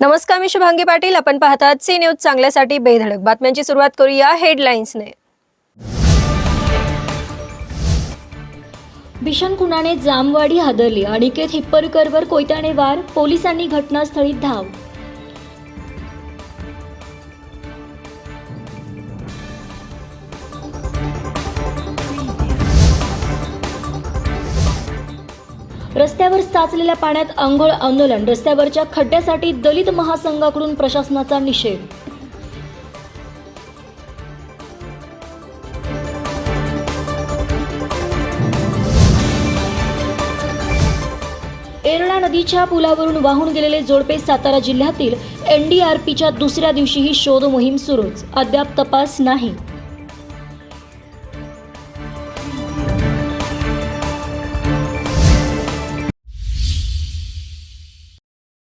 नमस्कार मी शुभांगी पाटील. आपण पाहतात सी न्यूज चांगल्यासाठी बेधडक. बातम्यांची सुरुवात करूया हेडलाईन्सने भीषण खुनाने जामवाडी हादरली. अनिकेत हिप्परकरवर कोयत्याने वार पोलिसांनी घटनास्थळी धाव. रस्त्यावर साचलेल्या पाण्यात आंघोळ आंदोलन रस्त्यावरच्या खड्ड्यासाठी दलित महासंघाकडून प्रशासनाचा निषेध. एरळा नदीच्या पुलावरून वाहून गेलेले जोडपे सातारा जिल्ह्यातील एनडीआरपीच्या दुसऱ्या दिवशीही शोध मोहीम सुरूच. अद्याप तपास नाही.